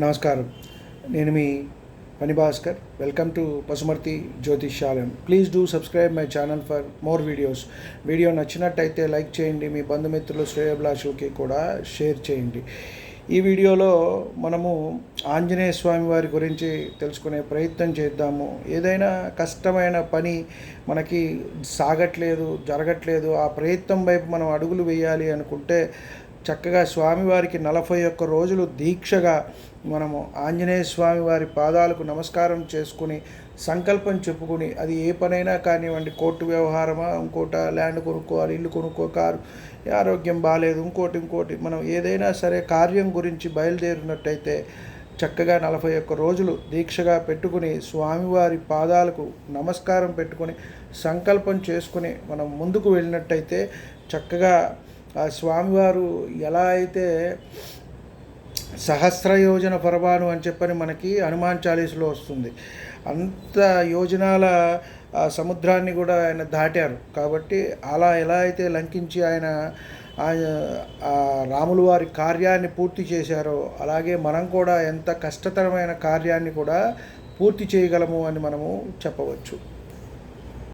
నమస్కారం. నేను మీ పని భాస్కర్ వెల్కమ్ టు పసుమర్తి జ్యోతిష్యాలయం. Please do subscribe my channel for more videos video నచ్చినట్టయితే లైక్ చేయండి. మీ బంధుమిత్రులు శ్రేయభిలాషులకి కూడా షేర్ చేయండి. ఈ వీడియోలో మనము ఆంజనేయ స్వామి వారి గురించి తెలుసుకునే ప్రయత్నం చేద్దాము. ఏదైనా కష్టమైన పని మనకి సాగట్లేదు జరగట్లేదు ఆ ప్రయత్నం వైపు మనం అడుగులు వేయాలి అనుకుంటే చక్కగా స్వామివారికి నలభై ఒక్క రోజులు దీక్షగా మనము ఆంజనేయ స్వామి వారి పాదాలకు నమస్కారం చేసుకుని సంకల్పం చెప్పుకుని అది ఏ పనైనా కానివ్వండి కోర్టు వ్యవహారమా ఇంకోట ల్యాండ్ కొనుక్కోవాలి ఇల్లు కొనుక్కో కారు ఆరోగ్యం బాగాలేదు ఇంకోటి ఇంకోటి మనం ఏదైనా సరే కార్యం గురించి బయలుదేరినట్టయితే చక్కగా నలభై ఒక్క రోజులు దీక్షగా పెట్టుకుని స్వామివారి పాదాలకు నమస్కారం పెట్టుకొని సంకల్పం చేసుకుని మనం ముందుకు వెళ్ళినట్టయితే చక్కగా ఆ స్వామివారు ఎలా అయితే సహస్ర యోజన పరమాను అని చెప్పని మనకి హనుమాన్ చాలీసులో వస్తుంది. అంత యోజనాల సముద్రాన్ని కూడా ఆయన దాటారు. కాబట్టి అలా ఎలా అయితే లంకించి ఆయన రాములు వారి కార్యాన్ని పూర్తి చేశారో అలాగే మనం కూడా ఎంత కష్టతరమైన కార్యాన్ని కూడా పూర్తి చేయగలము అని మనము చెప్పవచ్చు.